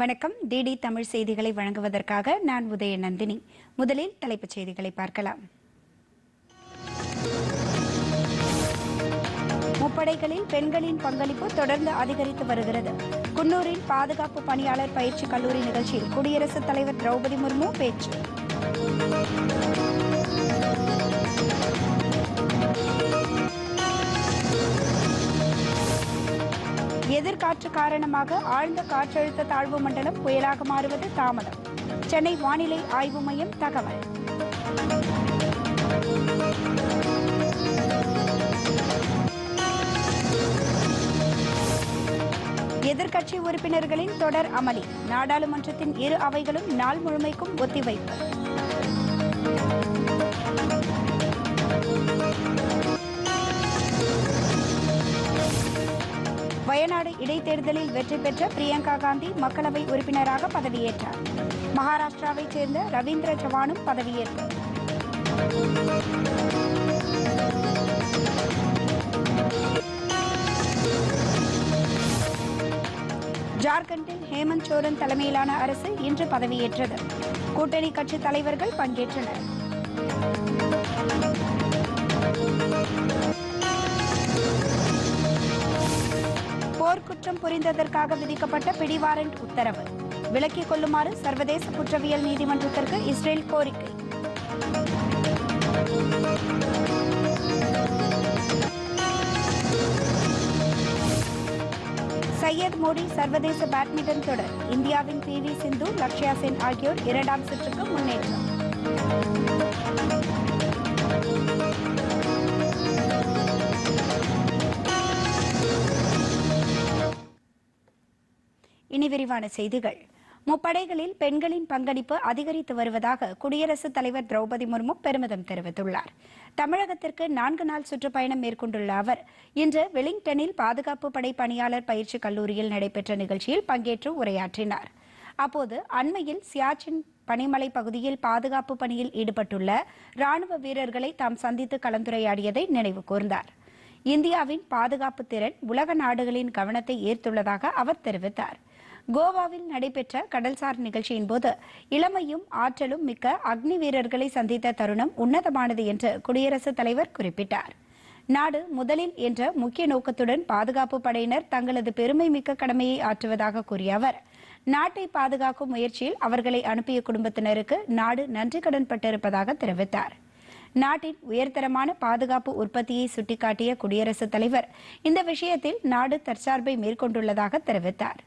வணக்கம். டிடி தமிழ் செய்திகளை வழங்குவதற்காக நான் உதய நந்தினி முதலில் தலைப்புச் செய்திகளை பார்க்கலாம். முப்படைகளில் பெண்களின் பங்களிப்பு தொடர்ந்து அதிகரித்து வருகிறது. குன்னூரில் பாதுகாப்பு பணியாளர் பயிற்சி கல்லூரி நிகழ்ச்சியில் குடியரசுத் தலைவர் திரௌபதி முர்மு பேச்சு. எதிர்காற்று காரணமாக ஆழ்ந்த காற்றழுத்த தாழ்வு மண்டலம் புயலாக மாறுவது தாமதம். சென்னை வானிலை ஆய்வு மையம் தகவல். எதிர்க்கட்சி உறுப்பினர்களின் தொடர் அமளி. நாடாளுமன்றத்தின் இரு அவைகளும் நாள் முழுமைக்கும் ஒத்திவைப்பு. வயநாடு இடைத்தேர்தலில் வெற்றி பெற்ற பிரியங்கா காந்தி மக்களவை உறுப்பினராக பதவியேற்றார். மகாராஷ்டிராவைச் சேர்ந்த ரவீந்திர சவானும் பதவியேற்றார் ஜார்க்கண்டில் ஹேமந்த் சோரன் தலைமையிலான அரசு இன்று பதவியேற்றது. கூட்டணி கட்சி தலைவர்கள் பங்கேற்றனர். குற்றம் புரிந்ததற்காக விதிக்கப்பட்ட பிடிவாரண்ட் உத்தரவு. விலக்கிக் கொள்ளுமாறு சர்வதேச குற்றவியல் நீதிமன்றத்திற்கு இஸ்ரேல் கோரிக்கை. சையத் மோடி சர்வதேச பேட்மிண்டன் தொடர். இந்தியாவின் பி வி சிந்து லக்ஷயா சென் ஆகியோர் இரண்டாம் சுற்றுக்கு முன்னேற்றம். இனி விரிவான செய்திகள். முப்படைகளில் பெண்களின் பங்களிப்பு அதிகரித்து வருவதாக குடியரசுத் தலைவர் திரௌபதி முர்மு பெருமிதம் தெரிவித்துள்ளார். தமிழகத்திற்கு நான்கு நாள் சுற்றுப்பயணம் மேற்கொண்டுள்ள அவர் இன்று வெலிங்டனில் பாதுகாப்பு படை பணியாளர் பயிற்சி கல்லூரியில் நடைபெற்ற நிகழ்ச்சியில் பங்கேற்று உரையாற்றினார். அப்போது அண்மையில் சியாச்சின் பனிமலை பகுதியில் பாதுகாப்பு பணியில் ஈடுபட்டுள்ள ராணுவ வீரர்களை தாம் சந்தித்து கலந்துரையாடியதை நினைவு கூர்ந்தார். இந்தியாவின் பாதுகாப்பு திறன் உலக நாடுகளின் கவனத்தை ஈர்த்துள்ளதாக அவர் தெரிவித்தார். கோவாவில் நடைபெற்ற கடல்சார் நிகழ்ச்சியின் போது இளமையும் ஆற்றலும் மிக்க அக்னி வீரர்களை சந்தித்த தருணம் உன்னதமானது என்று குடியரசுத் தலைவர் குறிப்பிட்டார். நாடு முதலில் என்ற முக்கிய நோக்கத்துடன் பாதுகாப்பு படையினர் தங்களது பெருமை மிக்க கடமையை ஆற்றுவதாக கூறிய அவர் நாட்டை பாதுகாக்கும் முயற்சியில் அவர்களை அனுப்பிய குடும்பத்தினருக்கு நாடு நன்றி கடன் பட்டிருப்பதாக தெரிவித்தார். நாட்டின் உயர்தரமான பாதுகாப்பு உற்பத்தியை சுட்டிக்காட்டிய குடியரசுத் தலைவர் இந்த விஷயத்தில் நாடு தற்சார்பை மேற்கொண்டுள்ளதாக தெரிவித்தார்.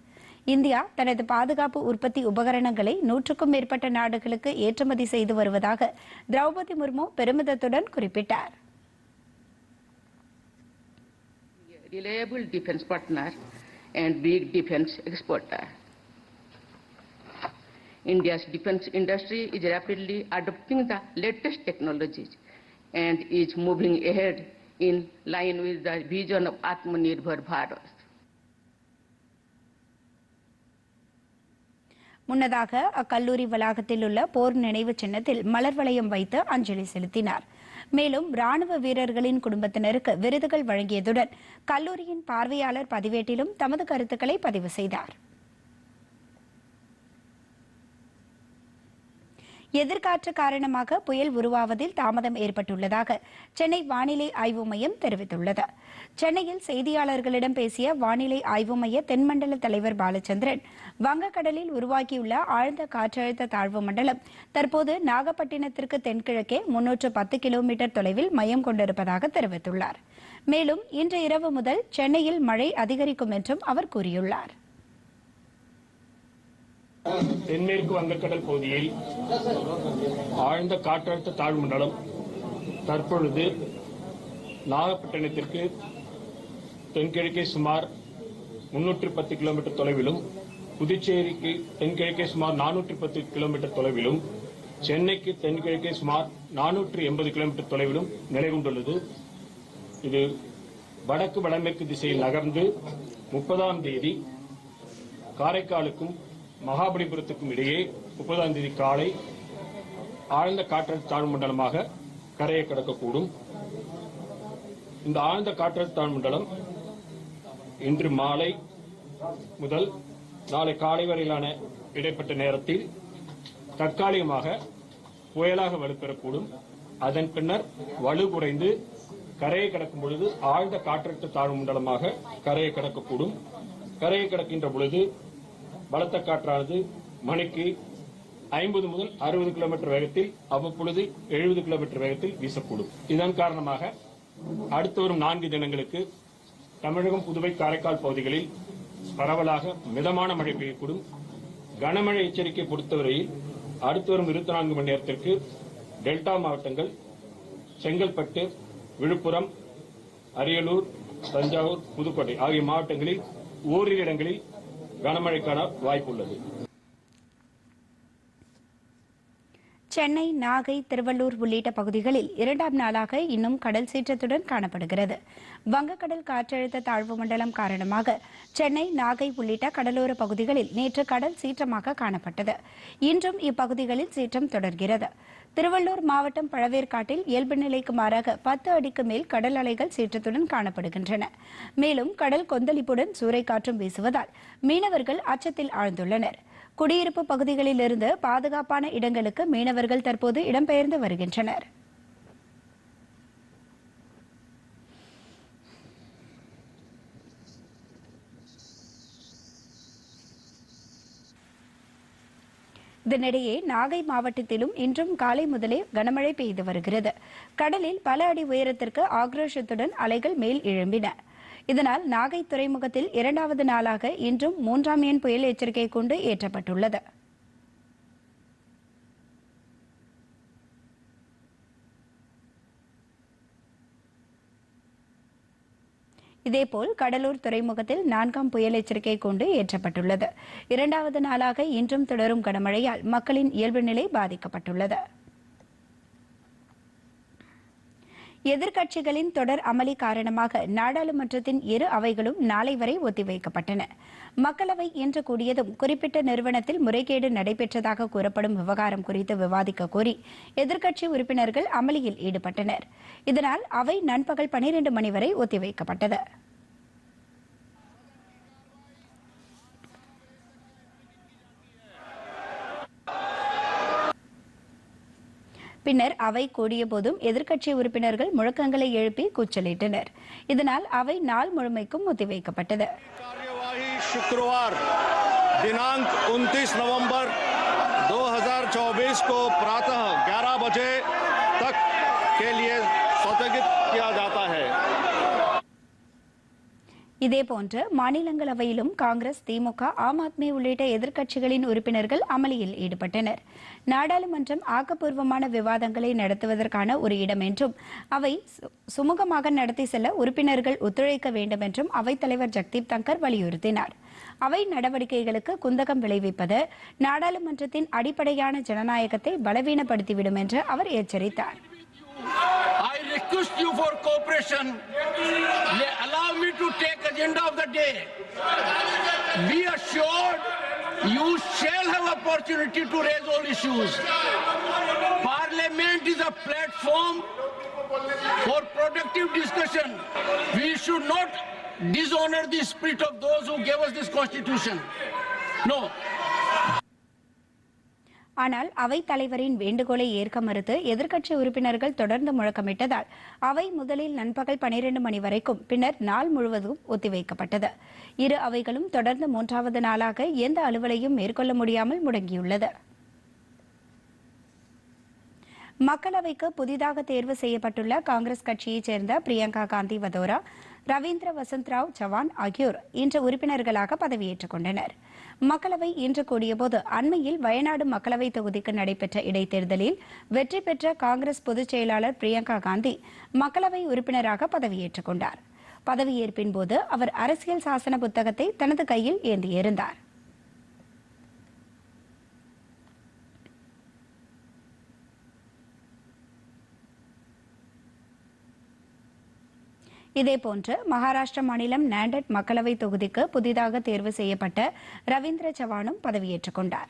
இந்தியா தனது பாதுகாப்பு உற்பத்தி உபகரணங்களை நூற்றுக்கும் மேற்பட்ட நாடுகளுக்கு ஏற்றுமதி செய்து வருவதாக திரௌபதி முர்மு பெருமிதத்துடன் குறிப்பிட்டார் reliable defense partner and big defense exporter. India's defense industry is rapidly adopting the latest technologies and is moving ahead in line with the vision of Atmanirbhar Bharat. முன்னதாக அக்கல்லூரி வளாகத்தில் உள்ள போர் நினைவு சின்னத்தில் மலர் வளையம் வைத்து அஞ்சலி செலுத்தினார். மேலும் ராணுவ வீரர்களின் குடும்பத்தினருக்கு விருதுகள் வழங்கியதுடன் கல்லூரியின் பார்வையாளர் பதிவேட்டிலும் தமது கருத்துக்களை பதிவு செய்தார். எதிர்காற்று காரணமாக புயல் உருவாவதில் தாமதம் ஏற்பட்டுள்ளதாக சென்னை வானிலை ஆய்வு மையம் தெரிவித்துள்ளது. சென்னையில் செய்தியாளர்களிடம் பேசிய வானிலை ஆய்வு மைய தென்மண்டல தலைவர் பாலச்சந்திரன் வங்கக்கடலில் உருவாகியுள்ள ஆழ்ந்த காற்றழுத்த தாழ்வு மண்டலம் தற்போது நாகப்பட்டினத்திற்கு தென்கிழக்கே முன்னூற்று பத்து கிலோமீட்டர் தொலைவில் மையம் கொண்டிருப்பதாக தெரிவித்துள்ளார். மேலும் இன்று இரவு முதல் சென்னையில் மழை அதிகரிக்கும் என்றும் அவர் கூறியுள்ளார். தென்மேற்கு வங்கக்கடல் பகுதியில் ஆழ்ந்த காற்றழுத்த தாழ்வு மண்டலம் தற்பொழுது நாகப்பட்டினத்திற்கு தென்கிழக்கே சுமார் முன்னூற்றி பத்து கிலோமீட்டர் தொலைவிலும் புதுச்சேரிக்கு தென்கிழக்கே சுமார் நானூற்றி பத்து கிலோமீட்டர் தொலைவிலும் சென்னைக்கு தென்கிழக்கே சுமார் நானூற்றி எண்பது கிலோமீட்டர் தொலைவிலும் நிலை கொண்டுள்ளது. இது வடக்கு வடமேற்கு திசையில் நகர்ந்து முப்பதாம் தேதி காரைக்காலுக்கும் மகாபலிபுரத்துக்கும் இடையே முப்பதாம் தேதி காலை ஆழ்ந்த காற்றழுத்த தாழ்வு மண்டலமாக கரையை கடக்கக்கூடும். இந்த ஆழ்ந்த காற்றழுத்த தாழ்வு மண்டலம் இன்று மாலை முதல் நாளை காலை வரையிலான இடைப்பட்ட நேரத்தில் தற்காலிகமாக புயலாக வலுப்பெறக்கூடும். அதன் பின்னர் வலுகுறைந்து கரையை கடக்கும் பொழுது ஆழ்ந்த காற்றழுத்த தாழ்வு மண்டலமாக கரையை கடக்கக்கூடும். கரையை கடக்கின்ற பொழுது பலத்த காற்றானது மணிக்கு ஐம்பது முதல் அறுபது கிலோமீட்டர் வேகத்தில் அவ்வப்பொழுது எழுபது கிலோமீட்டர் வேகத்தில் வீசக்கூடும். இதன் காரணமாக அடுத்து வரும் நான்கு தினங்களுக்கு தமிழகம் புதுவை காரைக்கால் பகுதிகளில் பரவலாக மிதமான மழை பெய்யக்கூடும். கனமழை எச்சரிக்கை பொறுத்தவரையில் அடுத்து வரும் இருபத்தி நான்கு மணி நேரத்திற்கு டெல்டா மாவட்டங்கள் செங்கல்பட்டு விழுப்புரம் அரியலூர் தஞ்சாவூர் புதுக்கோட்டை ஆகிய மாவட்டங்களில் ஓரிரு இடங்களில் கனமழைக்கான வாய்ப்புள்ளது. சென்னை நாகை திருவள்ளூர் உள்ளிட்ட பகுதிகளில் இரண்டாம் நாளாக இன்னும் கடல் சீற்றத்துடன் காணப்படுகிறது. வங்கக்கடல் காற்றழுத்த தாழ்வு மண்டலம் காரணமாக சென்னை நாகை உள்ளிட்ட கடலோர பகுதிகளில் நேற்று கடல் சீற்றமாக காணப்பட்டது. இன்றும் இப்பகுதிகளில் சீற்றம் தொடர்கிறது. திருவள்ளூர் மாவட்டம் பழவேற்காட்டில் இயல்பு நிலைக்கு மாறாக பத்து அடிக்கு மேல் கடல் அலைகள் சீற்றத்துடன் காணப்படுகின்றன. மேலும் கடல் கொந்தளிப்புடன் சூறைக்காற்றும் வீசுவதால் மீனவர்கள் அச்சத்தில் ஆழ்ந்துள்ளனர். குடியிருப்பு பகுதிகளிலிருந்து பாதுகாப்பான இடங்களுக்கு மீனவர்கள் தற்போது இடம்பெயர்ந்து வருகின்றனர். இதனிடையே நாகை மாவட்டத்திலும் இன்றும் காலை முதலே கனமழை பெய்து வருகிறது. கடலில் பல அடி உயரத்திற்கு ஆக்ரோஷத்துடன் அலைகள் மேல் எழும்பின. இதனால் நாகை துறைமுகத்தில் இரண்டாவது நாளாக இன்றும் மூன்றாம் எண் புயல் எச்சரிக்கை கொண்டு ஏற்றப்பட்டுள்ளது. இதேபோல் கடலூர் துறைமுகத்தில் நான்காம் புயல் எச்சரிக்கை கொண்டு ஏற்றப்பட்டுள்ளது. இரண்டாவது நாளாக இன்றும் தொடரும் கனமழையால் மக்களின் இயல்பு நிலை பாதிக்கப்பட்டுள்ளது. எதிர்க்கட்சிகளின் தொடர் அமளி காரணமாக நாடாளுமன்றத்தின் இரு அவைகளும் நாளை வரை ஒத்திவைக்கப்பட்டன. மக்களவை இன்று கூடியதும் குறிப்பிட்ட நிறுவனத்தில் முறைகேடு நடைபெற்றதாக கூறப்படும் விவகாரம் குறித்து விவாதிக்க கோரி எதிர்க்கட்சி உறுப்பினர்கள் அமளியில் ஈடுபட்டனர். இதனால் அவை நண்பகல் பனிரெண்டு மணி வரை ஒத்திவைக்கப்பட்டது. பின்னர் அவை கூடிய போதும் எதிர்க்கட்சி உறுப்பினர்கள் முழக்கங்களை எழுப்பி கூச்சலிட்டனர் இதனால் அவை நாள் முழுமைக்கும் ஒத்திவைக்கப்பட்டது कार्यवाही शुक्रवार दिनांक 29 नवंबर 2024 को प्रातः 11 बजे இதேபோன்று மாநிலங்களவையிலும் காங்கிரஸ் திமுக ஆம் ஆத்மி உள்ளிட்ட எதிர்க்கட்சிகளின் உறுப்பினர்கள் அமளியில் ஈடுபட்டனர். நாடாளுமன்றம் ஆக்கப்பூர்வமான விவாதங்களை நடத்துவதற்கான ஒரு இடம் என்றும் அவை சு- சுமூகமாக நடத்தி செல்ல உறுப்பினர்கள் ஒத்துழைக்க வேண்டும் என்றும் அவைத்தலைவர் ஜக்தீப் தங்கர் வலியுறுத்தினார். அவை நடவடிக்கைகளுக்கு குந்தகம் விளைவிப்பது நாடாளுமன்றத்தின் அடிப்படையான ஜனநாயகத்தை பலவீனப்படுத்திவிடும் என்று அவர் எச்சரித்தார். I request you for cooperation. Le- Me to take agenda of the day. Be assured you shall have opportunity to raise all issues. Parliament is a platform for productive discussion. We should not dishonor the spirit of those who gave us this constitution. No. ஆனால் அவைத் தலைவரின் வேண்டுகோளை ஏற்க மறுத்து எதிர்க்கட்சி உறுப்பினர்கள் தொடர்ந்து முழக்கமிட்டதால் அவை முதலில் நண்பகல் பனிரெண்டு மணி வரைக்கும் பின்னர் நாள் முழுவதும் ஒத்திவைக்கப்பட்டது. இரு அவைகளும் தொடர்ந்து மூன்றாவது நாளாக எந்த அலுவலையும் மேற்கொள்ள முடியாமல் முடங்கியுள்ளது. மக்களவைக்கு புதிதாக தேர்வு செய்யப்பட்டுள்ள காங்கிரஸ் கட்சியைச் சேர்ந்த பிரியங்கா காந்தி வதோரா ரவீந்திர வசந்த்ராவ் சவான் ஆகியோர் இன்று உறுப்பினர்களாக பதவியேற்றுக் கொண்டனர். மக்களவை இன்று கூடியபோது அண்மையில் வயநாடு மக்களவை தொகுதிக்கு நடைபெற்ற இடைத்தேர்தலில் வெற்றி பெற்ற காங்கிரஸ் பொதுச் செயலாளர் பிரியங்கா காந்தி மக்களவை உறுப்பினராக பதவியேற்றுக் கொண்டார். பதவியேற்பின் போது அவர் அரசியல் சாசன புத்தகத்தை தனது கையில் ஏந்தியிருந்தார் இதேபோன்று மகாராஷ்டிர மாநிலம் நாண்டட் மக்களவை தொகுதிக்கு புதிதாக தேர்வு செய்யப்பட்ட ரவீந்திர சவானும் பதவியேற்றுக் கொண்டார்.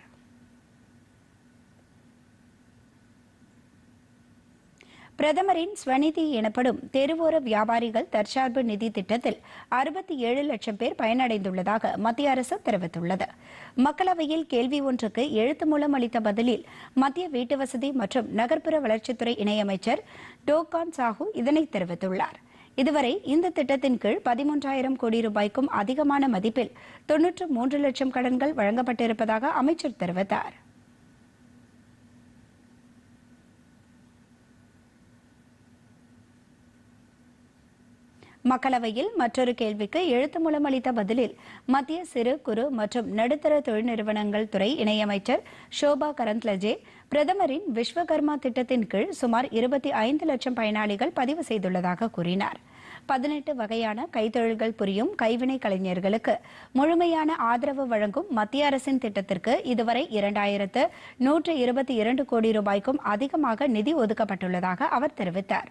பிரதமரின் ஸ்வநிதி எனப்படும் தெருவோர வியாபாரிகள் தற்சார்பு நிதி திட்டத்தில் அறுபத்தி ஏழு லட்சம் பேர் பயனடைந்துள்ளதாக மத்திய அரசு தெரிவித்துள்ளது. மக்களவையில் கேள்வி ஒன்றுக்கு எழுத்து மூலம் அளித்த பதிலில் மத்திய வீட்டுவசதி மற்றும் நகர்ப்புற வளர்ச்சித்துறை இணையமைச்சர் டோகான் சாஹூ இதனை தெரிவித்துள்ளார். இதுவரை இந்த திட்டத்தின் கீழ் பதிமூன்றாயிரம் கோடி ரூபாய்க்கும் அதிகமான மதிப்பில் தொன்னூற்று மூன்று லட்சம் கடன்கள் வழங்கப்பட்டிருப்பதாக அமைச்சர் தெரிவித்தார். மக்களவையில் மற்றொரு கேள்விக்கு எழுத்து மூலம் அளித்த பதிலில் மத்திய சிறு குறு மற்றும் நடுத்தர தொழில் நிறுவனங்கள் துறை இணையமைச்சர் ஷோபா கரந்த்லஜே பிரதமரின் விஸ்வகர்மா திட்டத்தின் கீழ் சுமார் இருபத்தி ஐந்து லட்சம் பயனாளிகள் பதிவு செய்துள்ளதாக கூறினார். பதினெட்டு வகையான கைத்தொழில்கள் புரியும் கைவினை கலைஞர்களுக்கு முழுமையான ஆதரவு வழங்கும் மத்திய அரசின் திட்டத்திற்கு இதுவரை இரண்டாயிரத்து நூற்று இருபத்தி இரண்டு கோடி ரூபாய்க்கும் அதிகமாக நிதி ஒதுக்கப்பட்டுள்ளதாக அவர் தெரிவித்தார்.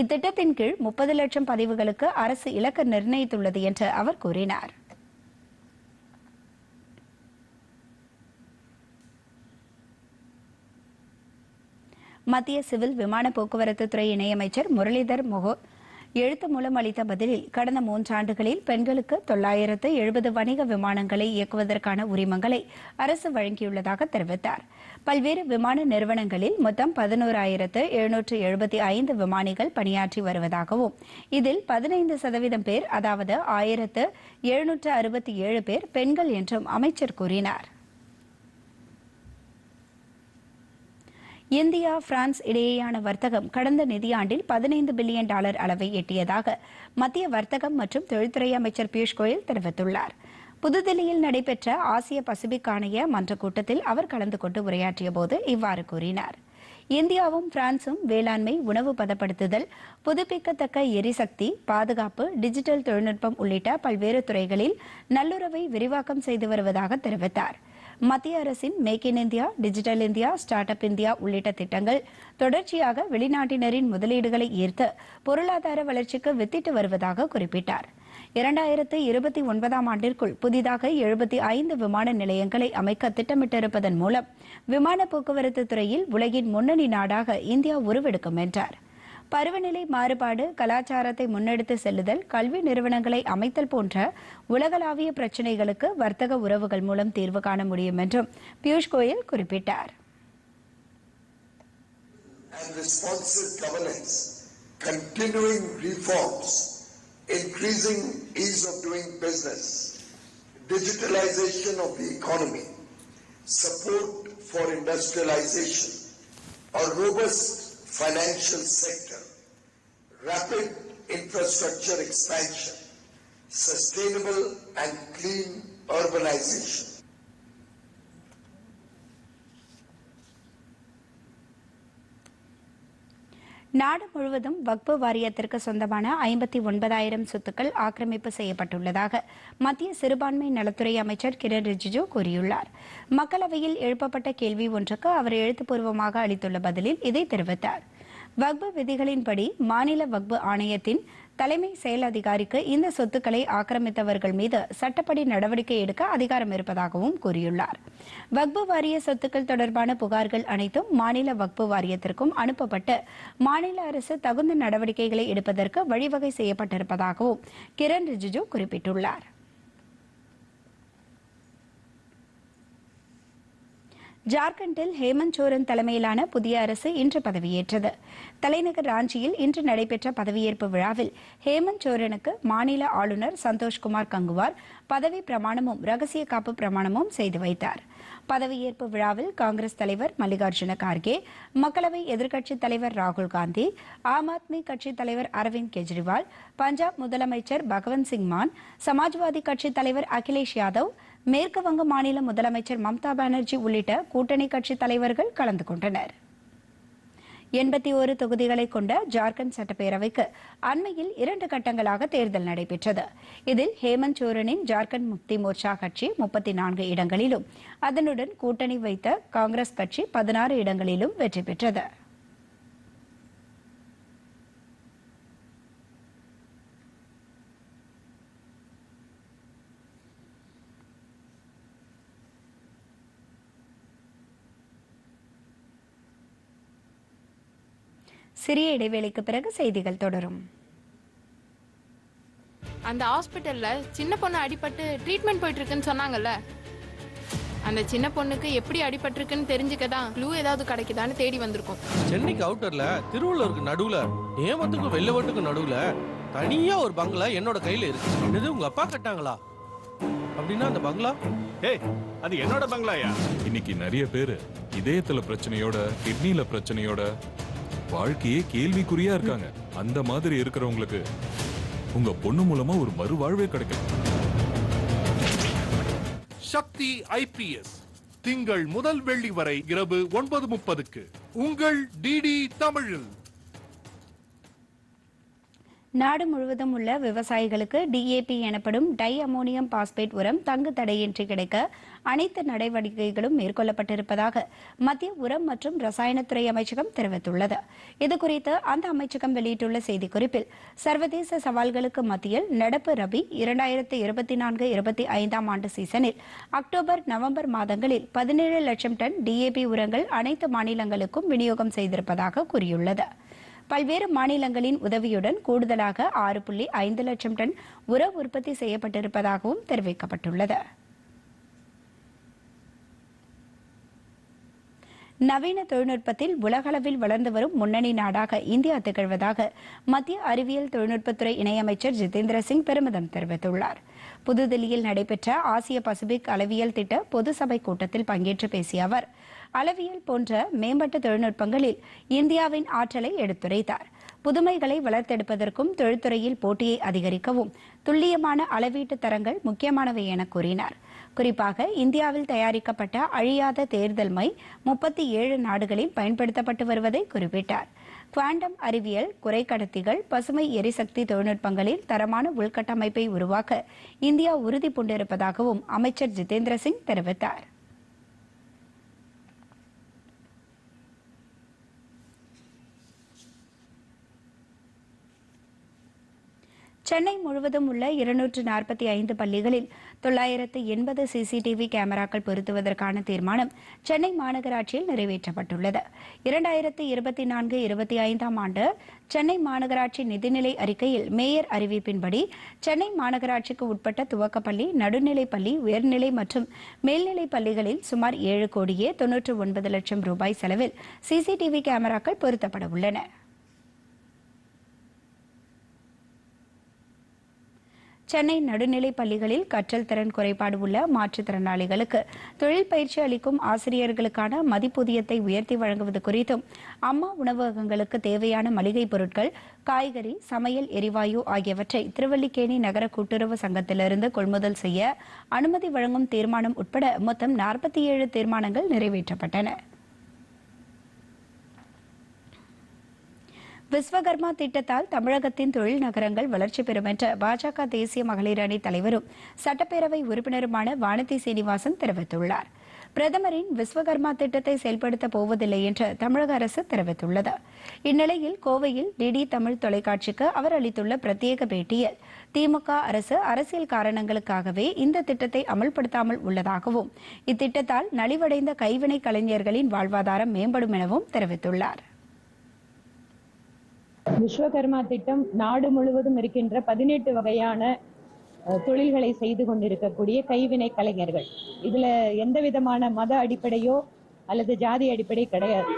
இத்திட்டத்தின் கீழ் முப்பது லட்சம் பதிவுகளுக்கு அரசு இலக்கு நிர்ணயித்துள்ளது என்று அவர் கூறினார். மத்திய சிவில் விமான போக்குவரத்து துறை இணையமைச்சர் முரளிதர் மொஹோ எழுத்து மூலம் அளித்த பதிலில் கடந்த மூன்றாண்டுகளில் பெண்களுக்கு தொள்ளாயிரத்து எழுபது வணிக விமானங்களை இயக்குவதற்கான உரிமங்களை அரசு வழங்கியுள்ளதாக தெரிவித்தார். பல்வேறு விமான நிறுவனங்களில் மொத்தம் பதினோராயிரத்து எழுநூற்று எழுபத்தி ஐந்து விமானிகள் பணியாற்றி வருவதாகவும் இதில் பதினைந்து சதவீதம் பேர் அதாவது ஆயிரத்து எழுநூற்று அறுபத்தி ஏழு பேர் பெண்கள் என்றும் அமைச்சர் கூறினார். இந்தியா பிரான்ஸ் இடையேயான வர்த்தகம் கடந்த நிதியாண்டில் பதினைந்து பில்லியன் டாலர் அளவை எட்டியதாக மத்திய வர்த்தகம் மற்றும் தொழில்துறை அமைச்சர் பியூஷ் கோயல் தெரிவித்துள்ளார். புதுதில்லியில் நடைபெற்ற ஆசிய பசிபிக் ஆணைய மன்ற கூட்டத்தில் அவர் கலந்து கொண்டு உரையாற்றிய போது இவ்வாறு கூறினார். இந்தியாவும் பிரான்சும் வேளாண்மை உணவு பதப்படுத்துதல் புதுப்பிக்கத்தக்க எரிசக்தி பாதுகாப்பு டிஜிட்டல் தொழில்நுட்பம் உள்ளிட்ட பல்வேறு துறைகளில் நல்லுறவை விரிவாக்கம் செய்து வருவதாக தெரிவித்தார். மத்திய அரசின் make in India digital India startup India உள்ளிட்ட திட்டங்கள் தொடர்ச்சியாக வெளிநாட்டினரின் முதலீடுகளை ஈர்த்து பொருளாதார வளர்ச்சிக்கு வித்திட்டு வருவதாக குறிப்பிட்டார். இரண்டாயிரத்து இருபத்தி ஒன்பதாம் ஆண்டிற்குள் புதிதாக எழுபத்தி ஐந்து விமான நிலையங்களை அமைக்க திட்டமிட்டிருப்பதன் மூலம் விமான போக்குவரத்து துறையில் உலகின் முன்னணி நாடாக இந்தியா உருவெடுக்கும் என்றார். பருவநிலை மாறுபாடு கலாச்சாரத்தை முன்னெடுத்து செல்லுதல் கல்வி நிறுவனங்களை அமைத்தல் போன்ற உலகளாவிய பிரச்சினைகளுக்கு வர்த்தக உறவுகள் மூலம் தீர்வு காண முடியும் என்றும் பியூஷ் கோயல் குறிப்பிட்டார் and responsive governance, continuing reforms, increasing ease of doing business, digitalization of the economy, support for industrialization, a robust financial sector, rapid infrastructure expansion, sustainable and clean urbanization. நாடு முழுவதும் வக்பு வாரியத்திற்கு சொந்தமான ஐம்பத்தி ஒன்பதாயிரம் சொத்துக்கள் ஆக்கிரமிப்பு செய்யப்பட்டுள்ளதாக மத்திய சிறுபான்மை நலத்துறை அமைச்சர் கிரண் ரிஜிஜு கூறியுள்ளார் மக்களவையில் எழுப்பப்பட்ட கேள்வி ஒன்றுக்கு அவர் எழுத்துப்பூர்வமாக அளித்துள்ள பதிலில் இதை தெரிவித்தார் வக்பு விதிகளின்படி மாநில வக்பு ஆணையத்தின் தலைமை செயல் அதிகாரிக்கு இந்த சொத்துக்களை ஆக்கிரமித்தவர்கள் மீது சட்டப்படி நடவடிக்கை எடுக்க அதிகாரம் இருப்பதாகவும் கூறியுள்ளார். வக்பு வாரிய சொத்துக்கள் தொடர்பான புகார்கள் அனைத்தும் மாநில வக்பு வாரியத்திற்கும் அனுப்பப்பட்டு மாநில அரசு தகுந்த நடவடிக்கைகளை எடுப்பதற்கு வழிவகை செய்யப்பட்டிருப்பதாகவும் கிரண் ரிஜிஜு குறிப்பிட்டுள்ளார். ஜார்க்கண்டில் ஹேமந்த் சோரன் தலைமையிலான புதிய அரசு இன்று பதவியேற்றது. தலைநகர் ராஞ்சியில் இன்று நடைபெற்ற பதவியேற்பு விழாவில் ஹேமந்த் சோரனுக்கு மாநில ஆளுநர் சந்தோஷ்குமார் கங்குவார் பதவி பிரமாணமும் ரகசிய காப்பு பிரமாணமும் செய்து வைத்தார். பதவியேற்பு விழாவில் காங்கிரஸ் தலைவர் மல்லிகார்ஜுன கார்கே மக்களவை எதிர்க்கட்சித் தலைவர் ராகுல் காந்தி ஆம் ஆத்மி கட்சித் தலைவர் அரவிந்த் கெஜ்ரிவால் பஞ்சாப் முதலமைச்சர் பகவந்த் சிங் மான் சமாஜ்வாதி கட்சித் தலைவர் அகிலேஷ் யாதவ் மேற்கு வங்க மாநில முதலமைச்சர் மம்தா பானர்ஜி உள்ளிட்ட கூட்டணி கட்சித் தலைவர்கள் கலந்து கொண்டனர். எண்பத்தி ஒரு தொகுதிகளை கொண்ட ஜார்க்கண்ட் சட்டப்பேரவைக்கு அண்மையில் இரண்டு கட்டங்களாக தேர்தல் நடைபெற்றது. இதில் ஹேமந்த் சோரனின் ஜார்க்கண்ட் முக்தி மோர்ச்சா கட்சி முப்பத்தி நான்கு இடங்களிலும் அதனுடன் கூட்டணி வைத்த காங்கிரஸ் கட்சி பதினாறு இடங்களிலும் வெற்றி பெற்றது. சிறிய இடைவேளைக்கு பிறகு செய்திகள் தொடரும். அந்த ஹாஸ்பிட்டல்ல சின்ன பொண்ணு அடிபட்டு ட்ரீட்மெண்ட் போயிட்டு இருக்குன்னு சொன்னாங்கல்ல? அந்த சின்ன பொண்ணுக்கு எப்படி அடிபட்டிருக்குன்னு தெரிஞ்சுக்க தான் க்ளூ ஏதாவது கிடைக்குதான்னு தேடி வந்திருக்கோம். சென்னைக்கு அவுட்டர்ல திருவள்ளூருக்கு நடுவுல நேமத்துக்கும் வெள்ளவட்டுக்கும் நடுவுல தனியா ஒரு பங்களா என்னோட கையில இருக்கு. என்னது உங்க அப்பா கட்டாங்களா? அப்படின்னா அந்த பங்களா? ஏய் அது என்னோட பங்களாயா? இன்னைக்கு நிறைய பேரு இதயத்துல பிரச்சனையோட கிட்னில பிரச்சனையோட வாழ்க்கையே கேள்விக்குறியா இருக்காங்க. அந்த மாதிரி இருக்கிறவங்களுக்கு உங்க பொண்ணு மூலமா ஒரு மறுவாழ்வே கிடைக்கும். சக்தி ஐபிஎஸ். திங்கள் முதல் வெள்ளி வரை இரவு ஒன்பது முப்பதுக்கு உங்கள் டிடி தமிழில். நாடு முழுவதும் உள்ள விவசாயிகளுக்கு டிஏபி எனப்படும் டை அமோனியம் பாஸ்பேட் உரம் தங்கு தடையின்றி கிடைக்க அனைத்து நடவடிக்கைகளும் மேற்கொள்ளப்பட்டிருப்பதாக மத்திய உரம் மற்றும் ரசாயனத்துறை அமைச்சகம் தெரிவித்துள்ளது. இதுகுறித்து அந்த அமைச்சகம் வெளியிட்டுள்ள செய்திக்குறிப்பில் சர்வதேச சவால்களுக்கு மத்தியில் நடப்பு ரபி இரண்டாயிரத்து இருபத்தி நான்கு இருபத்தி ஐந்தாம் ஆண்டு சீசனில் அக்டோபர் நவம்பர் மாதங்களில் பதினேழு லட்சம் டன் டிஏபி உரங்கள் அனைத்து மாநிலங்களுக்கும் விநியோகம் செய்திருப்பதாக கூறியுள்ளது. பல்வேறு மாநிலங்களின் உதவியுடன் கூடுதலாக ஆறு புள்ளி ஐந்து லட்சம் டன் உர உற்பத்தி செய்யப்பட்டிருப்பதாகவும் தெரிவிக்கப்பட்டுள்ளது. நவீன தொழில்நுட்பத்தில் உலகளவில் வளர்ந்து வரும் முன்னணி நாடாக இந்தியா திகழ்வதாக மத்திய அறிவியல் தொழில்நுட்பத்துறை இணையமைச்சர் ஜிதேந்திர சிங் பெருமிதம் தெரிவித்துள்ளார். புதுதில்லியில் நடைபெற்ற ஆசிய பசிபிக் அளவியல் திட்ட பொது சபை கூட்டத்தில் பங்கேற்று பேசிய அவர் அளவியல் போன்ற மேம்பட்ட தொழில்நுட்பங்களில் இந்தியாவின் ஆற்றலை எடுத்துரைத்தார். புதுமைகளை வளர்த்தெடுப்பதற்கும் தொழில்துறையில் போட்டியை அதிகரிக்கவும் துல்லியமான அளவீட்டு தரங்கள் முக்கியமானவை என கூறினார். குறிப்பாக இந்தியாவில் தயாரிக்கப்பட்ட அழியாத தேர்தல் மை முப்பத்தி ஏழு நாடுகளில் பயன்படுத்தப்பட்டு வருவதை குறிப்பிட்டார். குவாண்டம் அறிவியல் குறைக்கடத்திகள் பசுமை எரிசக்தி தொழில்நுட்பங்களில் தரமான உள்கட்டமைப்பை உருவாக்க இந்தியா உறுதி பூண்டிருப்பதாகவும் அமைச்சர் ஜிதேந்திர சிங் தெரிவித்தார். சென்னை முழுவதும் உள்ள இருநூற்று நாற்பத்தி ஐந்து பள்ளிகளில் தொள்ளாயிரத்து எண்பது சிசிடிவி கேமராக்கள் பொருத்துவதற்கான தீர்மானம் சென்னை மாநகராட்சியில் நிறைவேற்றப்பட்டுள்ளது. இரண்டாயிரத்து இருபத்தி நான்கு இருபத்தி ஐந்தாம் ஆண்டு சென்னை மாநகராட்சி நிதிநிலை அறிக்கையில் மேயர் அறிவிப்பின்படி சென்னை மாநகராட்சிக்கு உட்பட்ட துவக்கப்பள்ளி நடுநிலைப்பள்ளி உயர்நிலை மற்றும் மேல்நிலைப் பள்ளிகளில் சுமார் ஏழு கோடியே தொன்னூற்று ஒன்பது லட்சம் ரூபாய் செலவில் சிசிடிவி கேமராக்கள் பொருத்தப்பட உள்ளன. சென்னை நடுநிலைப் பள்ளிகளில் கற்றல் திறன் குறைபாடு உள்ள மாற்றுத்திறனாளிகளுக்கு தொழில் பயிற்சி அளிக்கும் ஆசிரியர்களுக்கான மதிப்பூதியத்தை உயர்த்தி வழங்குவது குறித்தும் அம்மா உணவகங்களுக்கு தேவையான மளிகை பொருட்கள் காய்கறி சமையல் எரிவாயு ஆகியவற்றை திருவல்லிக்கேணி நகர கூட்டுறவு சங்கத்திலிருந்து கொள்முதல் செய்ய அனுமதி வழங்கும் தீர்மானம் உட்பட மொத்தம் நாற்பத்தி ஏழு தீர்மானங்கள் நிறைவேற்றப்பட்டன. விஸ்வகர்மா திட்டத்தால் தமிழகத்தின் தொழில் நகரங்கள் வளர்ச்சி பெறும் என்ற பாஜக தேசிய மகளிர் அணி தலைவரும் சட்டப்பேரவை உறுப்பினருமான வானதி சீனிவாசன் தெரிவித்துள்ளார். பிரதமரின் விஸ்வகர்மா திட்டத்தை செயல்படுத்தப் போவதில்லை என்று தமிழக அரசு தெரிவித்துள்ளது. இந்நிலையில் கோவையில் டிடி தமிழ் தொலைக்காட்சிக்கு அவர் அளித்துள்ள பிரத்யேக பேட்டியில் திமுக அரசு அரசியல் காரணங்களுக்காகவே இந்த திட்டத்தை அமல்படுத்தாமல் உள்ளதாகவும் இத்திட்டத்தால் நலிவடைந்த கைவினை கலைஞர்களின் வாழ்வாதாரம் மேம்படும் எனவும் தெரிவித்துள்ளார். விஸ்வகர்மா திட்டம் நாடு முழுவதும் இருக்கின்ற பதினெட்டு வகையான தொழில்களை செய்து கொண்டிருக்கக்கூடிய கைவினை கலைஞர்கள். இதுல எந்த விதமான மத அடிப்படையோ அல்லது ஜாதி அடிப்படை கிடையாது.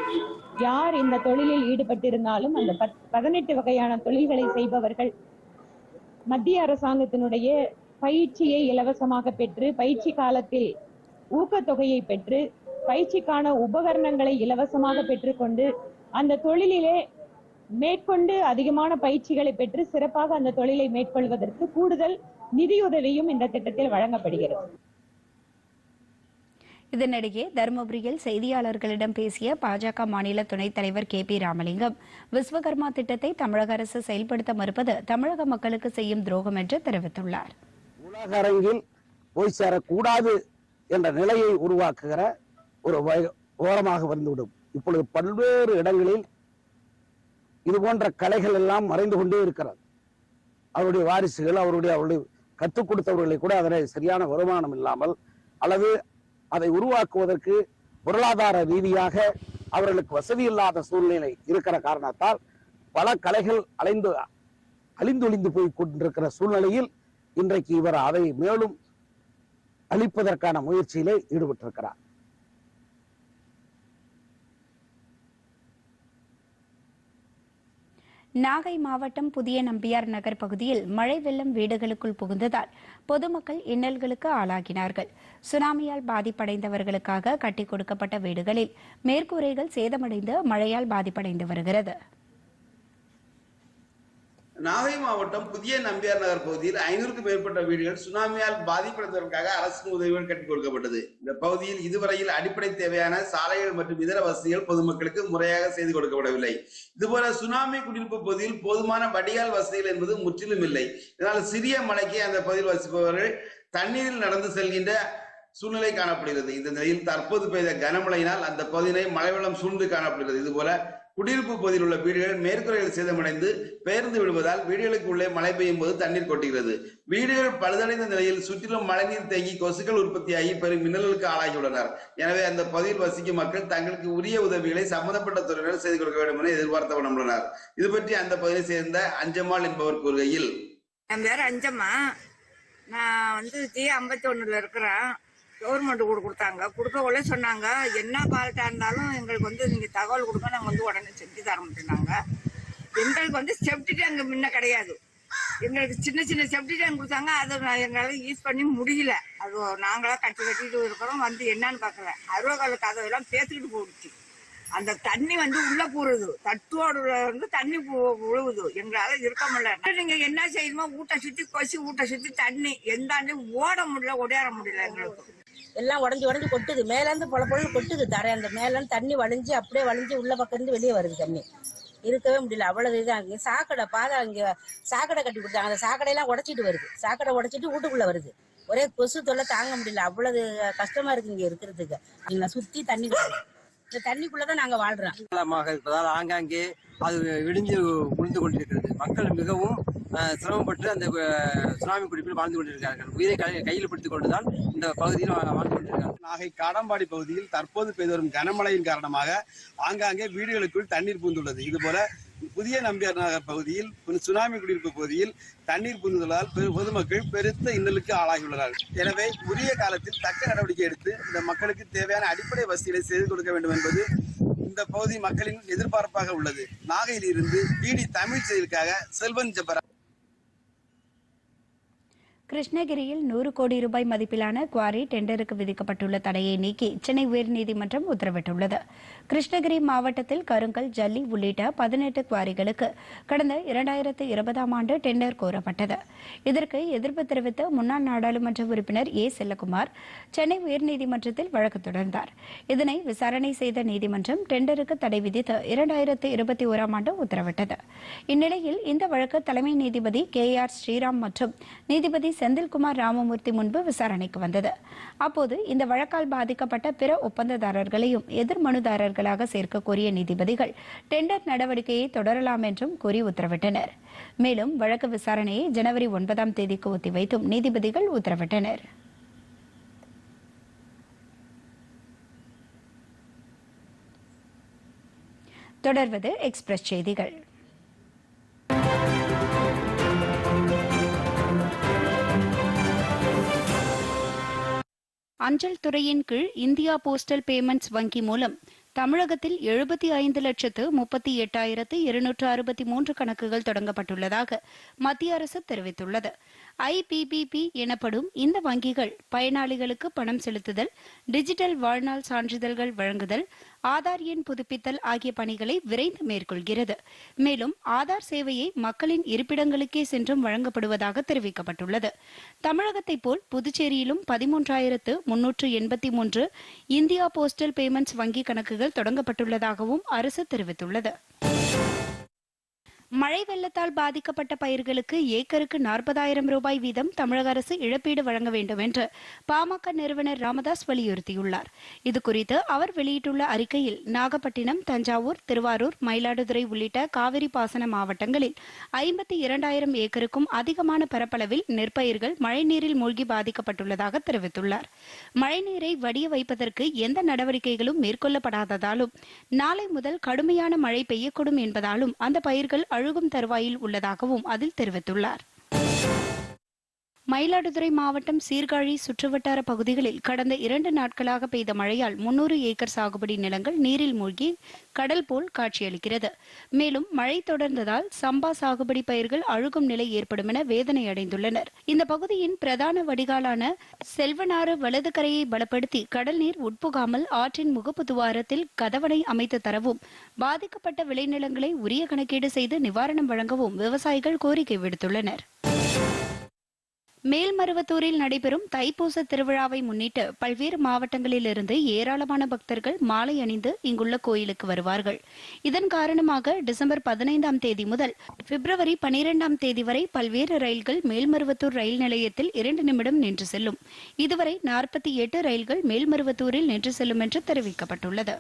யார் இந்த தொழிலில் ஈடுபட்டிருந்தாலும் அந்த பத் பதினெட்டு வகையான தொழில்களை செய்பவர்கள் மத்திய அரசாங்கத்தினுடைய பயிற்சியை இலவசமாக பெற்று பயிற்சி காலத்தில் ஊக்கத்தொகையை பெற்று பயிற்சிக்கான உபகரணங்களை இலவசமாக பெற்றுக்கொண்டு அந்த தொழிலிலே மேற்கொண்டு அதிகமான பயிற்சிகளை பெற்று சிறப்பாக அந்த தொழிலை மேற்கொள்வதற்கு கூடுதல் நிதியுதவியும் இந்த திட்டத்தில் வழங்கப்படுகிறது. இதனிடையே தருமபுரியில் செய்தியாளர்களிடம் பேசிய பாஜக மாநில துணைத் தலைவர் கே பி ராமலிங்கம் விஸ்வகர்மா திட்டத்தை தமிழக அரசு செயல்படுத்த மறுப்பது தமிழக மக்களுக்கு செய்யும் துரோகம் என்று தெரிவித்துள்ளார். உலக அரங்கில் போய் சேரக்கூடாது என்ற நிலையை உருவாக்குகிற ஒரு ஓரமாக வந்துவிடும். இப்பொழுது பல்வேறு இடங்களில் இது போன்ற கலைகள் எல்லாம் மறைந்து கொண்டே இருக்கிறது அவருடைய வாரிசுகள் அவருடைய அவருடைய கற்றுக் கொடுத்தவர்களை கூட அதனை சரியான வருமானம் இல்லாமல் அல்லது அதை உருவாக்குவதற்கு பொருளாதார ரீதியாக அவர்களுக்கு வசதி இல்லாத சூழ்நிலை இருக்கிற காரணத்தால் பல கலைகள் அலைந்து அழிந்தொழிந்து போய் கொண்டிருக்கிற சூழ்நிலையில் இன்றைக்கு இவர் அதை மேலும் அழிப்பதற்கான முயற்சியிலே ஈடுபட்டிருக்கிறார். நாகை மாவட்டம் புதிய நம்பியார் நகர் பகுதியில் மழை வெள்ளம் வீடுகளுக்குள் புகுந்ததால் பொதுமக்கள் இன்னல்களுக்கு ஆளாகினார்கள். சுனாமியால் பாதிப்படைந்தவர்களுக்காக கட்டிக் கொடுக்கப்பட்ட வீடுகளில் மேற்கூரைகள் சேதமடைந்து மழையால் பாதிப்படைந்து வருகிறது. நாகை மாவட்டம் புதிய நம்பியார் நகர் பகுதியில் ஐநூறுக்கும் மேற்பட்ட வீடுகள் சுனாமியால் பாதிப்படைந்ததற்காக அரசின் உதவியுடன் கட்டிக் கொடுக்கப்பட்டது. இந்த பகுதியில் இதுவரையில் அடிப்படை தேவையான சாலைகள் மற்றும் இதர வசதிகள் பொதுமக்களுக்கு முறையாக செய்து கொடுக்கப்படவில்லை. இதுபோல சுனாமி குடியிருப்பு பகுதியில் போதுமான வடிகால் வசதிகள் என்பது முற்றிலும் இல்லை. இதனால் சிறிய மழைக்கு அந்த பகுதியில் வசிப்பவர்கள் தண்ணீரில் நடந்து செல்கின்ற சூழ்நிலை காணப்படுகிறது. இந்த நிலையில் தற்போது பெய்த கனமழையினால் அந்த பகுதியினை மழை சூழ்ந்து காணப்படுகிறது. இதுபோல குடியிருப்பு பகுதியில் உள்ள வீடுகள் மேற்கூரைகள் சேதமடைந்து பெயர்ந்து விடுவதால் வீடுகளுக்கு உள்ளே மழை பெய்யும் போது தண்ணீர் கொட்டுகிறது வீடுகள் பழுதடைந்த நிலையில் சுற்றிலும் மழைநீர் தேங்கி கொசுக்கள் உற்பத்தியாகி பெரும் மின்னலுக்கு ஆளாகியுள்ளனர். எனவே அந்த பகுதியில் வசிக்கும் மக்கள் தங்களுக்கு உரிய உதவிகளை சம்பந்தப்பட்ட துறையினர் செய்து கொடுக்க வேண்டும் என எதிர்பார்த்த இது பற்றி அந்த பகுதியை சேர்ந்த அஞ்சம்மாள் என்பவர் கூறுகையில் என் பேர் அஞ்சம்மா. நான் வந்து ஜி ஐம்பத்தி ஒன்றில் இருக்கிறேன். கவர்மெண்ட் கூட கொடுத்தாங்க. கொடுக்கக்குள்ளே சொன்னாங்க என்ன பால்ட்டாக இருந்தாலும் எங்களுக்கு வந்து நீங்கள் தகவல் கொடுங்க நாங்கள் வந்து உடனே செஞ்சு தர மாட்டேனாங்க எங்களுக்கு வந்து செப்டி டேங்க் முன்ன கிடையாது. எங்களுக்கு சின்ன சின்ன செப்டி டேங்க் கொடுத்தாங்க. அதை நான் எங்களால் யூஸ் பண்ணி முடியல. அது நாங்களா கட்டி கட்டிட்டு இருக்கிறோம். வந்து என்னன்னு பார்க்கல. அருவகால கதவெல்லாம் பேத்துக்கிட்டு போடுச்சு அந்த தண்ணி வந்து உள்ள போறது. தட்டோடு வந்து தண்ணி விழுவுது. எங்களால இருக்க முடியல. நீங்க என்ன செய்யணுமோ ஊட்ட சுத்தி கொசி ஊட்ட சுத்தி தண்ணி. எந்த ஓட முடியல ஒடையாற முடியல எங்களுக்கு. எல்லாம் உடஞ்சி உடஞ்சி கொட்டுது. மேலேருந்து பொல கொட்டுது தரை. அந்த மேலேருந்து தண்ணி வழிஞ்சு அப்படியே வளைஞ்சு உள்ள பக்கம் இருந்து வெளியே வருது தண்ணி. இருக்கவே முடியல. அவ்வளவு இதுதான் இங்கே சாக்கடை பாதை இங்கே சாக்கடை கட்டி கொடுத்தாங்க அந்த சாக்கடையெல்லாம் உடச்சிட்டு வருது. சாக்கடை உடச்சிட்டு வீட்டுக்குள்ள வருது. ஒரே கொசு தொல்லை தாங்க முடியல. அவ்வளவு கஷ்டமா இருக்கு இங்க இருக்கிறதுக்கு. அங்க சுத்தி தண்ணி இந்த தண்ணிக்குள்ளதான் நாங்க வாழ்றோம். இருப்பதால் ஆங்காங்கே அது விடிஞ்சு விழுந்து கொண்டிருக்கிறது. மக்கள் மிகவும் சிரமப்பட்டு அந்த சுனாமி குடிப்பில் வாழ்ந்து கொண்டிருக்கிறார்கள். உயிரை கையில் பிடித்துக் கொண்டுதான் இந்த பகுதியில் வாழ்ந்து கொண்டிருக்கிறார்கள். நாகை காடம்பாடி பகுதியில் தற்போது பெய்து வரும் கனமழையின் காரணமாக ஆங்காங்கே வீடுகளுக்குள் தண்ணீர் புகுந்துள்ளது. இதுபோல புதிய நம்பியார் நகர் பகுதியில் சுனாமி குடியிருப்பு பகுதியில் தண்ணீர் புகுந்துள்ளதால் பொதுமக்கள் பெருத்த இன்னலுக்கு ஆளாகியுள்ளனர். எனவே உரிய காலத்தில் தக்க நடவடிக்கை எடுத்து இந்த மக்களுக்கு தேவையான அடிப்படை வசதிகளை செய்து கொடுக்க வேண்டும் என்பது இந்த பகுதி மக்களின் எதிர்பார்ப்பாக உள்ளது. நாகையில் இருந்து பிடி தமிழ் செய்திகளுக்காக செல்வன் ஜபரா கிருஷ்ணகிரியில் நூறு கோடி ரூபாய் மதிப்பிலான குவாரி டெண்டருக்கு விதிக்கப்பட்டுள்ள தடையை நீக்கி சென்னை உயர்நீதிமன்றம் உத்தரவிட்டுள்ளது. கிருஷ்ணகிரி மாவட்டத்தில் கருங்கல் ஜல்லி உள்ளிட்ட பதினெட்டு குவாரிகளுக்கு கடந்த இரண்டாயிரத்து இருபதாம் ஆண்டு டெண்டர் கோரப்பட்டது. இதற்கு எதிர்ப்பு தெரிவித்து முன்னாள் நாடாளுமன்ற உறுப்பினர் ஏ. செல்லகுமார் சென்னை உயர்நீதிமன்றத்தில் வழக்கு தொடர்ந்தார். இதனை விசாரணை செய்த நீதிமன்றம் டெண்டருக்கு தடை விதித்து இரண்டாயிரத்து இருபத்தி ஓராம் ஆண்டு உத்தரவிட்டது. இந்நிலையில் இந்த வழக்கு தலைமை நீதிபதி கே. ஆர். ஸ்ரீராம் மற்றும் நீதிபதி செந்தில்குமார் ராமமூர்த்தி முன்பு விசாரணைக்கு வந்தது. அப்போது இந்த வழக்கால் பாதிக்கப்பட்ட பிற ஒப்பந்ததாரர்களையும் எதிர் மனுதாரர்களாக சேர்க்க கோரிய நீதிபதிகள் டெண்டர் நடவடிக்கையை தொடரலாம் என்றும் கூறி உத்தரவிட்டனர். மேலும் வழக்கு விசாரணையை ஜனவரி ஒன்பதாம் தேதிக்கு ஒத்திவைத்தும் நீதிபதிகள் உத்தரவிட்டனர். தொடர்வது எக்ஸ்பிரஸ் செய்திகள். அஞ்சல் துறையின் கீழ் இந்தியா போஸ்டல் பேமெண்ட்ஸ் வங்கி மூலம் தமிழகத்தில் எழுபத்தி ஐந்து லட்சத்து முப்பத்தி எட்டாயிரத்து இருநூற்று அறுபத்தி மூன்று கணக்குகள் தொடங்கப்பட்டுள்ளதாக மத்திய அரசு தெரிவித்துள்ளது. ஐபிபிபி எனப்படும் இந்த வங்கிகள் பயனாளிகளுக்கு பணம் செலுத்துதல் டிஜிட்டல் வாழ்நாள் சான்றிதழ்கள் வழங்குதல் ஆதார் எண் புதுப்பித்தல் ஆகிய பணிகளை விரைந்து மேற்கொள்கிறது. மேலும் ஆதார் சேவையை மக்களின் இருப்பிடங்களுக்கே சென்றும் வழங்கப்படுவதாக தெரிவிக்கப்பட்டுள்ளது. தமிழகத்தைப் போல் புதுச்சேரியிலும் பதிமூன்றாயிரத்து முன்னூற்று எண்பத்தி மூன்று இந்தியா போஸ்டல் பேமெண்ட்ஸ் வங்கி கணக்குகள் தொடங்கப்பட்டுள்ளதாகவும் அரசு தெரிவித்துள்ளது. மழை வெள்ளத்தால் பாதிக்கப்பட்ட பயிர்களுக்கு ஏக்கருக்கு நாற்பதாயிரம் ரூபாய் வீதம் தமிழக அரசு இழப்பீடு வழங்க வேண்டும் என்று பாமக நிறுவனர் ராமதாஸ் வலியுறுத்தியுள்ளார். இதுகுறித்து அவர் வெளியிட்டுள்ள அறிக்கையில் நாகப்பட்டினம் தஞ்சாவூர் திருவாரூர் மயிலாடுதுறை உள்ளிட்ட காவிரி பாசன மாவட்டங்களில் ஐம்பத்தி இரண்டாயிரம் ஏக்கருக்கும் அதிகமான பரப்பளவில் நெற்பயிர்கள் மழைநீரில் மூழ்கி பாதிக்கப்பட்டுள்ளதாக தெரிவித்துள்ளார். மழைநீரை வடிய வைப்பதற்கு எந்த நடவடிக்கைகளும் மேற்கொள்ளப்படாததாலும் நாளை முதல் கடுமையான மழை பெய்யக்கூடும் என்பதாலும் அந்த பயிர்கள் அழுகும் தருவாயில் உள்ளதாகவும் அதில் தெரிவித்துள்ளார். மயிலாடுதுறை மாவட்டம் சீர்காழி சுற்றுவட்டார பகுதிகளில் கடந்த இரண்டு நாட்களாக பெய்த மழையால் முன்னூறு ஏக்கர் சாகுபடி நிலங்கள் நீரில் மூழ்கி கடல் போல் காட்சியளிக்கிறது. மேலும் மழை தொடர்ந்ததால் சம்பா சாகுபடி பயிர்கள் அழுகும் நிலை ஏற்படும் என வேதனை அடைந்துள்ளனர். இந்த பகுதியின் பிரதான வடிகாலான செல்வனாறு வலது கரையை பலப்படுத்தி கடல் நீர் உட்புகாமல் ஆற்றின் முகப்பு துவாரத்தில் கதவணை அமைத்து தரவும் பாதிக்கப்பட்ட விளைநிலங்களை உரிய கணக்கீடு செய்து நிவாரணம் வழங்கவும் விவசாயிகள் கோரிக்கை விடுத்துள்ளனர். மேல்மருவத்தூரில் நடைபெறும் தைப்பூச திருவிழாவை முன்னிட்டு பல்வேறு மாவட்டங்களிலிருந்து ஏராளமான பக்தர்கள் மாலை அணிந்து இங்குள்ள கோயிலுக்கு வருவார்கள். இதன் காரணமாக டிசம்பர் பதினைந்தாம் தேதி முதல் பிப்ரவரி பனிரெண்டாம் தேதி வரை பல்வேறு ரயில்கள் மேல்மருவத்தூர் ரயில் நிலையத்தில் இரண்டு நிமிடம் நின்று செல்லும். இதுவரை நாற்பத்தி எட்டு ரயில்கள் மேல்மருவத்தூரில் நின்று செல்லும் என்று தெரிவிக்கப்பட்டுள்ளது.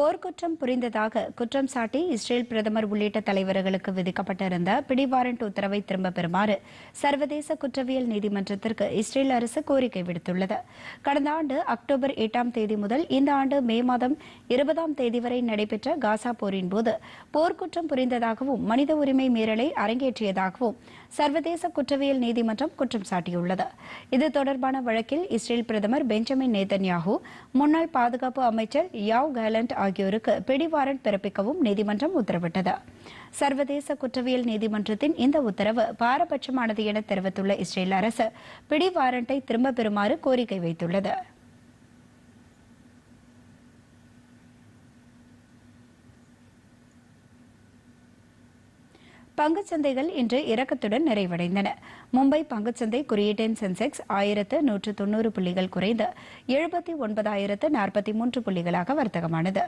போர்க்குற்றம் புரிந்ததாக குற்றம் சாட்டி இஸ்ரேல் பிரதமர் உள்ளிட்ட தலைவர்களுக்கு விதிக்கப்பட்டிருந்த பிடிவாரண்ட் உத்தரவை திரும்ப பெறுமாறு சர்வதேச குற்றவியல் நீதிமன்றத்திற்கு இஸ்ரேல் அரசு கோரிக்கை விடுத்துள்ளது. கடந்த ஆண்டு அக்டோபர் எட்டாம் தேதி முதல் இந்த ஆண்டு மே மாதம் இருபதாம் தேதி வரை நடைபெற்ற காசா போரின் போது போர்க்குற்றம் புரிந்ததாகவும் மனித உரிமை மீறலை அரங்கேற்றியதாகவும் சர்வதேச குற்றவியல் நீதிமன்றம் குற்றம் சாட்டியுள்ளது. இது தொடர்பான வழக்கில் இஸ்ரேல் பிரதமர் பெஞ்சமின் நேதன்யாகு முன்னாள் பாதுகாப்பு அமைச்சர் யாவ் கேலண்ட் ஆகியோருக்கு பிடி வாரண்ட் பிறப்பிக்கவும் நீதிமன்றம் உத்தரவிட்டது. சர்வதேச குற்றவியல் நீதிமன்றத்தின் இந்த உத்தரவு பாரபட்சமானது என தெரிவித்துள்ள இஸ்ரேல் அரசு பிடி வாரண்டை பெறுமாறு கோரிக்கை வைத்துள்ளது. பங்குச்சந்தைகள் இன்று இறக்கத்துடன் நிறைவடைந்தன. மும்பை பங்குச்சந்தை குறியீட்டின் சென்செக்ஸ் ஆயிரத்து நூற்று தொன்னூறு புள்ளிகள் குறைந்து எழுபத்தி ஒன்பதாயிரத்து நாற்பத்தி மூன்று புள்ளிகளாக வர்த்தகமானது.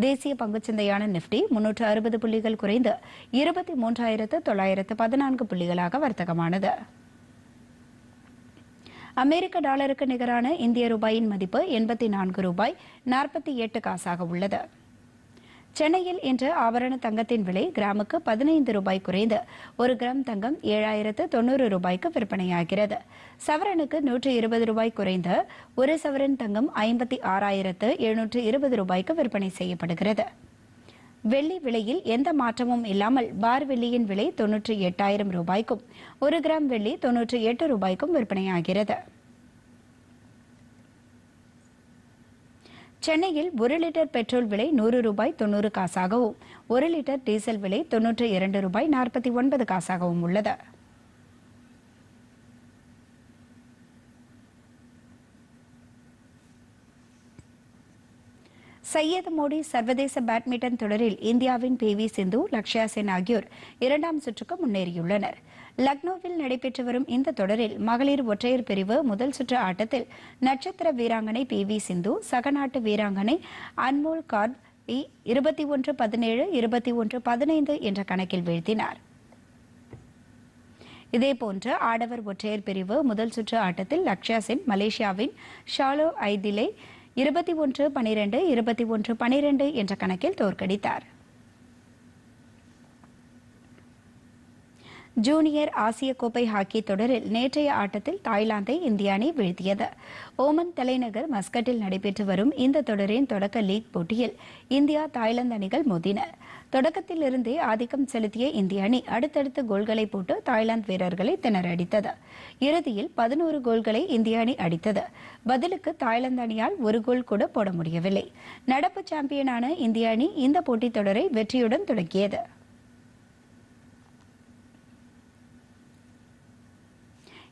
தேசிய பங்குச்சந்தையான நிப்டி முன்னூற்று அறுபது புள்ளிகள் குறைந்து இருபத்தி மூன்றாயிரத்து தொள்ளாயிரத்து பதினான்கு புள்ளிகளாக வர்த்தகமானது. அமெரிக்க டாலருக்கு நிகரான இந்திய ரூபாயின் மதிப்பு எண்பத்தி நான்கு ரூபாய் நாற்பத்தி எட்டு காசாக உள்ளது. சென்னையில் இன்று ஆபரண தங்கத்தின் விலை கிராமுக்கு பதினைந்து ரூபாய் குறைந்து ஒரு கிராம் தங்கம் ஏழாயிரத்து தொண்ணூறு ரூபாய்க்கு விற்பனையாகிறது. சவரனுக்கு நூற்று இருபது ரூபாய் குறைந்து ஒரு சவரன் தங்கம் ஐம்பத்தி ஆறாயிரத்து எழுநூற்று இருபது ரூபாய்க்கு விற்பனை செய்யப்படுகிறது. வெள்ளி விலையில் எந்த மாற்றமும் இல்லாமல் பார் வெள்ளியின் விலை தொன்னூற்றி எட்டாயிரம் ரூபாய்க்கும் ஒரு கிராம் வெள்ளி தொன்னூற்றி எட்டு ரூபாய்க்கும் விற்பனையாகிறது. சென்னையில் ஒரு லிட்டர் பெட்ரோல் விலை நூறு ரூபாய் தொண்ணூறு காசாகவும் ஒரு லிட்டர் டீசல் விலை தொன்னூற்றி இரண்டு ரூபாய் நாற்பத்தி ஒன்பது காசாகவும் உள்ளது. சையத் மோடி சர்வதேச பேட்மிண்டன் தொடரில் இந்தியாவின் பி வி சிந்து லக்ஷயா சென் ஆகியோர் இரண்டாம் சுற்றுக்கு முன்னேறியுள்ளனர். லக்னோவில் நடைபெற்று வரும் இந்த தொடரில் மகளிர் ஒற்றையர் பிரிவு முதல் சுற்று ஆட்டத்தில் நட்சத்திர வீராங்கனை பி வி சிந்து சகநாட்டு வீராங்கனை அன்மோல் கார்ட் இருபத்தி ஒன்று பதினேழு இருபத்தி ஒன்று பதினைந்து என்ற கணக்கில் வீழ்த்தினார். இதேபோன்று ஆடவர் ஒற்றையர் பிரிவு முதல் சுற்று ஆட்டத்தில் லக்ஷயா சென் மலேசியாவின் ஷாலோ ஐதிலே இருபத்தி ஒன்று பனிரெண்டு இருபத்தி ஒன்று பனிரெண்டு என்ற கணக்கில் தோற்கடித்தார். ஜூனியர் ஆசிய கோப்பை ஹாக்கி தொடரில் நேற்றைய ஆட்டத்தில் தாய்லாந்தை இந்திய அணி வீழ்த்தியது. ஓமன் தலைநகர் மஸ்கட்டில் நடைபெற்று வரும் இந்த தொடரின் தொடக்க லீக் போட்டியில் இந்தியா தாய்லாந்து அணிகள் மோதின. தொடக்கத்திலிருந்தே ஆதிக்கம் செலுத்திய இந்திய அணி அடுத்தடுத்து கோல்களை போட்டு தாய்லாந்து வீரர்களை திணறடித்தது. இறுதியில் பதினோரு கோல்களை இந்திய அணி அடித்தது. பதிலுக்கு தாய்லாந்து அணியால் ஒரு கோல் கூட போட முடியவில்லை. நடப்பு சாம்பியனான இந்திய அணி இந்த போட்டித் தொடரை வெற்றியுடன் தொடங்கியது